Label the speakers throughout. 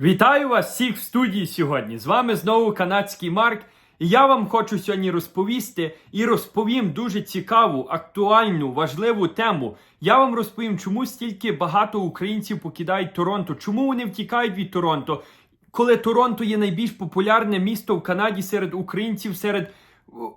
Speaker 1: Вітаю вас всіх в студії сьогодні. З вами знову канадський Марк. І я вам хочу сьогодні розповісти і розповім дуже цікаву, актуальну, важливу тему. Я вам розповім, чому стільки багато українців покидають Торонто, чому вони втікають від Торонто, коли Торонто є найбільш популярне місто в Канаді серед українців, серед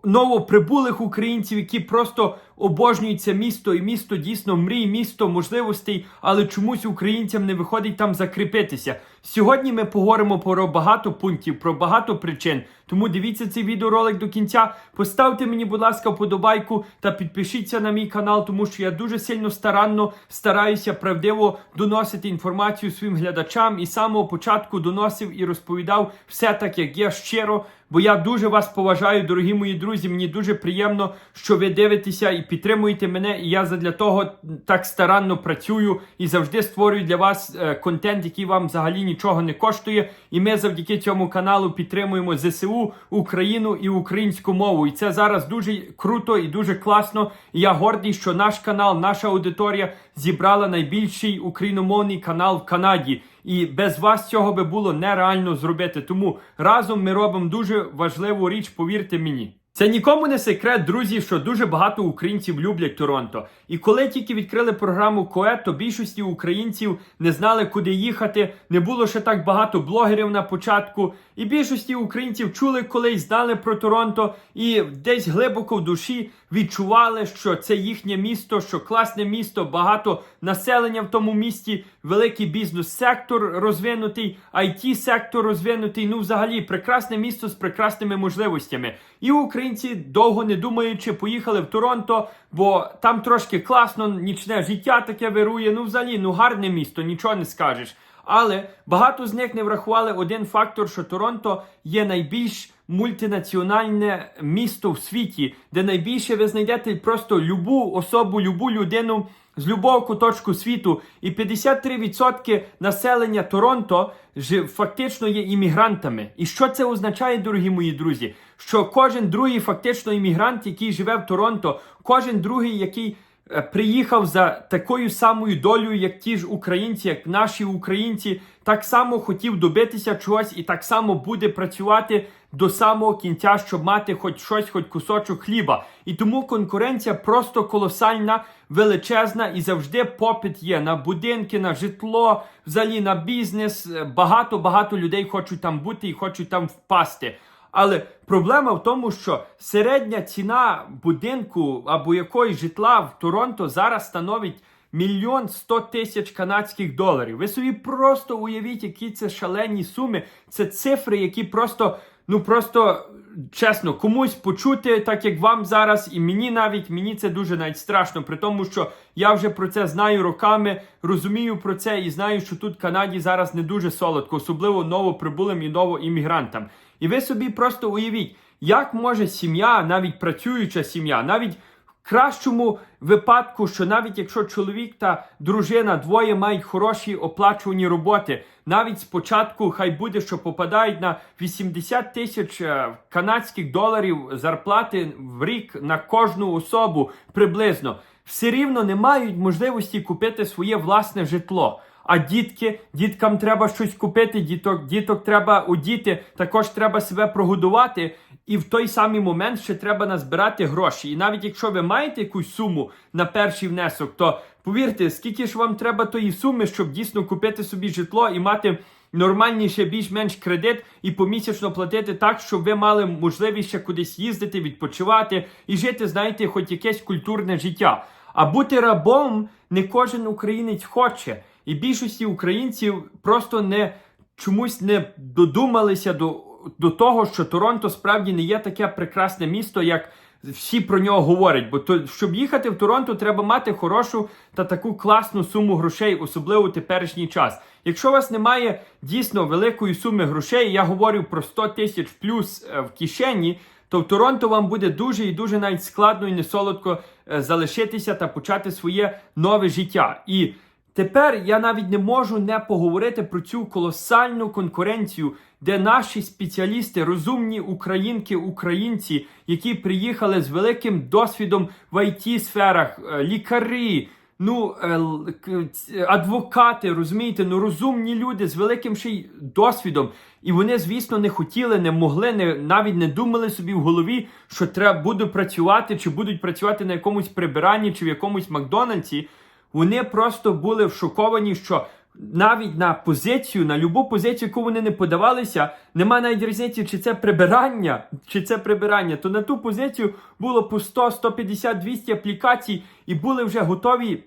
Speaker 1: новоприбулих українців, які просто обожнюють це місто, і місто дійсно мрій, місто можливостей, але чомусь українцям не виходить там закріпитися. Сьогодні ми поговоримо про багато пунктів, про багато причин. Тому дивіться цей відеоролик до кінця. Поставте мені, будь ласка, вподобайку та підпишіться на мій канал, тому що я дуже сильно старанно стараюся правдиво доносити інформацію своїм глядачам і з самого початку доносив і розповідав все так, як є щиро. Бо я дуже вас поважаю, дорогі мої друзі. Мені дуже приємно, що ви дивитеся і підтримуєте мене. І я задля того так старанно працюю і завжди створюю для вас е, контент, який вам взагалі нічого не коштує. І ми завдяки цьому каналу підтримуємо ЗСУ, Україну і українську мову. І це зараз дуже круто і дуже класно. І я гордий, що наш канал, наша аудиторія зібрала найбільший україномовний канал в Канаді. І без вас цього би було нереально зробити. Тому разом ми робимо дуже важливу річ, повірте мені. Це нікому не секрет, друзі, що дуже багато українців люблять Торонто. І коли тільки відкрили програму КОЕ, то більшості українців не знали, куди їхати. Не було ще так багато блогерів на початку. І більшості українців чули колись, знали про Торонто, і десь глибоко в душі відчували, що це їхнє місто, що класне місто, багато населення в тому місті, великий бізнес-сектор розвинутий, it сектор розвинутий. Ну, взагалі, прекрасне місто з прекрасними можливостями. І українці, довго не думаючи, поїхали в Торонто, бо там трошки класно, нічне життя таке вирує. Ну, взагалі, ну гарне місто, нічого не скажеш. Але багато з них не врахували один фактор, що Торонто є найбільш мультинаціональне місто в світі, де найбільше ви знайдете просто любу особу, любу людину з любого куточку світу. І 53% населення Торонто фактично є іммігрантами. І що це означає, дорогі мої друзі? Що кожен другий фактично іммігрант, який живе в Торонто, кожен другий, який приїхав за такою самою долею, як ті ж українці, як наші українці, так само хотів добитися чогось і так само буде працювати до самого кінця, щоб мати хоч щось, хоч кусочок хліба. І тому конкуренція просто колосальна, величезна і завжди попит є на будинки, на житло, взагалі на бізнес. Багато багато людей хочуть там бути і хочуть там впасти. Але проблема в тому, що середня ціна будинку або якоїсь житла в Торонто зараз становить мільйон сто тисяч канадських доларів. Ви собі просто уявіть, які це шалені суми. Це цифри, які просто, ну просто чесно, комусь почути, так як вам зараз, і мені навіть мені це дуже навіть страшно, при тому, що я вже про це знаю роками, розумію про це і знаю, що тут в Канаді зараз не дуже солодко, особливо новоприбулим і новоіммігрантам. І ви собі просто уявіть, як може сім'я, навіть працююча сім'я, навіть в кращому випадку, що навіть якщо чоловік та дружина двоє мають хороші оплачувані роботи, навіть спочатку хай буде, що попадають на 80 тисяч е, канадських доларів зарплати в рік на кожну особу приблизно, все рівно не мають можливості купити своє власне житло. А дітки, діткам треба щось купити, діток, діток треба одіти, також треба себе прогодувати. І в той самий момент ще треба назбирати гроші. І навіть якщо ви маєте якусь суму на перший внесок, то повірте, скільки ж вам треба тої суми, щоб дійсно купити собі житло і мати нормальніше, більш-менш кредит і помісячно платити так, щоб ви мали можливість ще кудись їздити, відпочивати і жити, знаєте, хоч якесь культурне життя. А бути рабом не кожен українець хоче. І більшості українців просто не чомусь не додумалися до, до того, що Торонто справді не є таке прекрасне місто, як всі про нього говорять. Бо то, щоб їхати в Торонто, треба мати хорошу та таку класну суму грошей, особливо в теперішній час. Якщо у вас немає дійсно великої суми грошей, я говорю про 100 тисяч плюс е, в кишені. То в Торонто вам буде дуже і дуже навіть складно і несолодко е, залишитися та почати своє нове життя. І Тепер я навіть не можу не поговорити про цю колосальну конкуренцію, де наші спеціалісти, розумні українки, українці, які приїхали з великим досвідом в it сферах, е, лікарі, ну, е, адвокати, розумієте, ну розумні люди з великим ще й досвідом. І вони, звісно, не хотіли, не могли, не, навіть не думали собі в голові, що треба буду працювати, чи будуть працювати на якомусь прибиранні, чи в якомусь Макдональдсі. Вони просто були вшоковані, що навіть на позицію, на любу позицію, яку вони не подавалися, нема навіть різниці, чи це прибирання, чи це прибирання. То на ту позицію було по 100, 150, 200 аплікацій, і були вже готові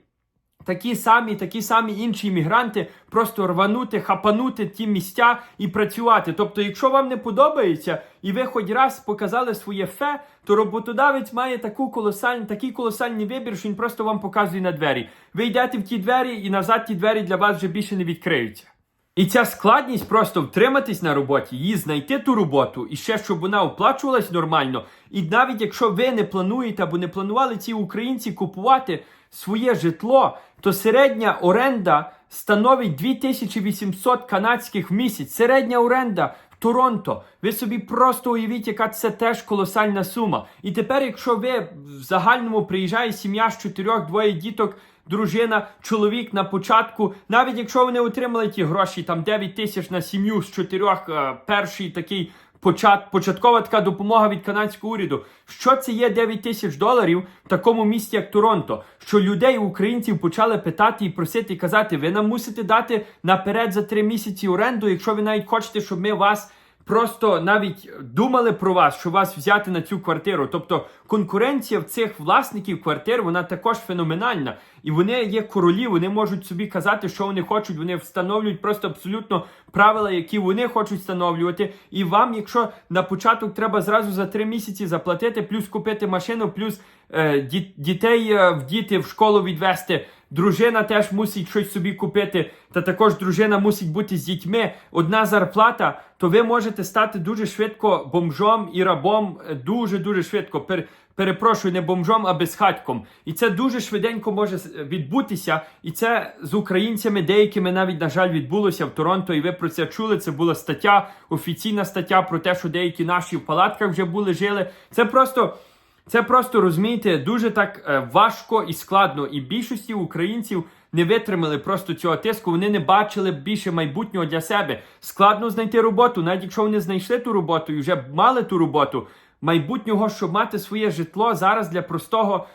Speaker 1: такі самі, такі самі інші іммігранти просто рванути, хапанути ті місця і працювати. Тобто, якщо вам не подобається, і ви хоч раз показали своє фе, то роботодавець має таку колосальну, такий колосальний вибір, що він просто вам показує на двері. Ви йдете в ті двері, і назад ті двері для вас вже більше не відкриються. І ця складність просто втриматись на роботі, її знайти ту роботу, і ще щоб вона оплачувалась нормально. І навіть якщо ви не плануєте або не планували ці українці купувати своє житло, то середня оренда становить 2800 канадських в місяць. Середня оренда в Торонто. Ви собі просто уявіть, яка це теж колосальна сума. І тепер, якщо ви в загальному приїжджає сім'я з чотирьох, двоє діток дружина, чоловік на початку, навіть якщо вони отримали ті гроші, там 9 тисяч на сім'ю з чотирьох, е, перший такий почат, початкова така допомога від канадського уряду. Що це є 9 тисяч доларів в такому місті, як Торонто? Що людей, українців, почали питати і просити і казати, ви нам мусите дати наперед за три місяці оренду, якщо ви навіть хочете, щоб ми вас. Просто навіть думали про вас, що вас взяти на цю квартиру. Тобто конкуренція в цих власників квартир вона також феноменальна. І вони є королі, вони можуть собі казати, що вони хочуть. Вони встановлюють просто абсолютно правила, які вони хочуть встановлювати. І вам, якщо на початок треба зразу за три місяці заплатити, плюс купити машину, плюс е, дітей е, в діти в школу відвести. Дружина теж мусить щось собі купити, та також дружина мусить бути з дітьми. Одна зарплата, то ви можете стати дуже швидко бомжом і рабом. Дуже дуже швидко. Пер, перепрошую, не бомжом, а безхатьком. І це дуже швиденько може відбутися. І це з українцями деякими навіть на жаль відбулося в Торонто. І ви про це чули. Це була стаття, офіційна стаття про те, що деякі наші в палатках вже були жили. Це просто. Це просто розумієте, дуже так е, важко і складно. І більшості українців не витримали просто цього тиску. Вони не бачили більше майбутнього для себе. Складно знайти роботу, навіть якщо вони знайшли ту роботу і вже мали ту роботу. Майбутнього, щоб мати своє житло зараз для простого, прос-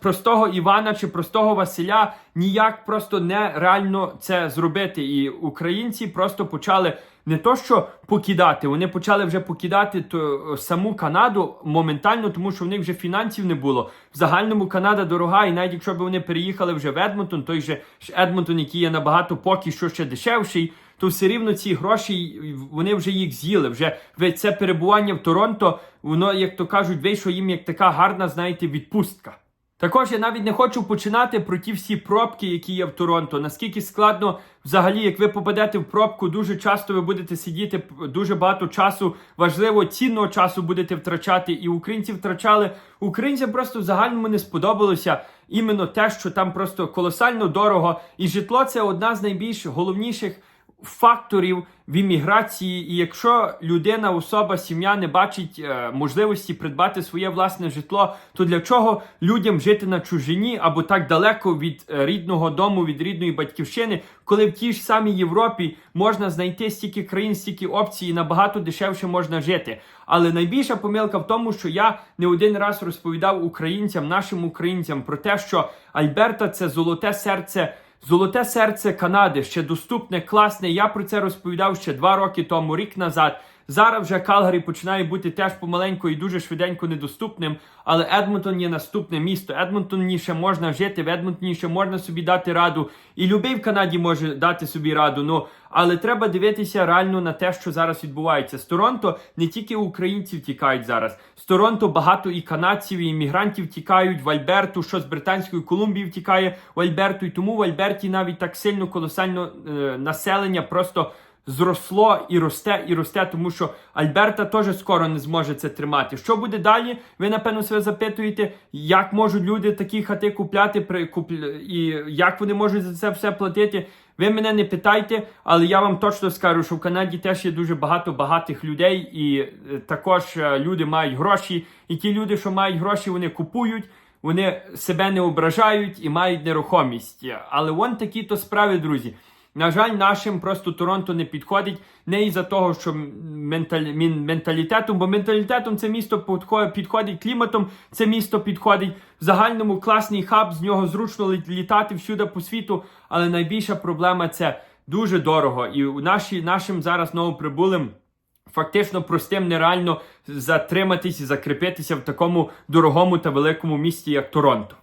Speaker 1: простого Івана чи простого Василя ніяк просто нереально це зробити. І українці просто почали не то, що покидати, вони почали вже покидати то, е, саму Канаду моментально, тому що в них вже фінансів не було. В загальному Канада дорога, і навіть якщо б вони переїхали вже в Едмонтон, той же Едмонтон, який є набагато поки що ще дешевший, то все рівно ці гроші вони вже їх з'їли. Вже це перебування в Торонто, воно, як то кажуть, вийшло їм як така гарна, знаєте, відпустка. Також я навіть не хочу починати про ті всі пробки, які є в Торонто. Наскільки складно взагалі, як ви попадете в пробку, дуже часто ви будете сидіти дуже багато часу, важливо, цінного часу будете втрачати. І українці втрачали. Українцям просто в загальному не сподобалося іменно те, що там просто колосально дорого. І житло це одна з найбільш головніших факторів в імміграції, і якщо людина, особа, сім'я не бачить е, можливості придбати своє власне житло, то для чого людям жити на чужині або так далеко від е, рідного дому, від рідної батьківщини, коли в тій ж самій Європі можна знайти стільки країн, стільки опцій, і набагато дешевше можна жити. Але найбільша помилка в тому, що я не один раз розповідав українцям, нашим українцям про те, що Альберта це золоте серце. Золоте серце Канади ще доступне, класне. Я про це розповідав ще два роки тому, рік назад. Зараз вже Калгарі починає бути теж помаленьку і дуже швиденько недоступним. Але Едмонтон є наступне місто. Едмонтоні ще можна жити, в Едмонтоні ще можна собі дати раду. І любий в Канаді може дати собі раду. Ну але треба дивитися реально на те, що зараз відбувається. З Торонто не тільки українці тікають зараз. З Торонто багато і канадців, і іммігрантів тікають в Альберту, що з Британської Колумбії втікає в Альберту. І тому в Альберті навіть так сильно колосально е, населення просто зросло і росте, і росте, тому що Альберта теж скоро не зможе це тримати. Що буде далі? Ви напевно себе запитуєте, як можуть люди такі хати купляти при купля... і як вони можуть за це все платити. Ви мене не питайте, але я вам точно скажу, що в Канаді теж є дуже багато багатих людей, і е, також е, люди мають гроші. І ті люди, що мають гроші, вони купують. вони себе не ображають і мають нерухомість. Але вон такі то справи, друзі. На жаль, нашим просто Торонто не підходить не із-за того, що менталі... менталітетом, бо менталітетом це місто підхо- підходить, кліматом це місто підходить. В загальному класний хаб, з нього зручно лі- літати всюди по світу. Але найбільша проблема це дуже дорого. І наші, нашим зараз новоприбулим фактично простим нереально затриматись і закріпитися в такому дорогому та великому місті, як Торонто.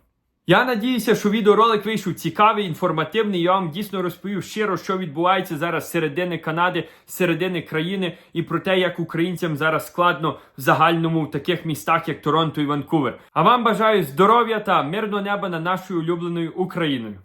Speaker 1: Я надіюся, що відеоролик вийшов цікавий, інформативний. Я вам дійсно розповів щиро, що відбувається зараз середини Канади, середини країни, і про те, як українцям зараз складно в загальному в таких містах, як Торонто і Ванкувер. А вам бажаю здоров'я та мирного неба на нашою улюбленою Україною.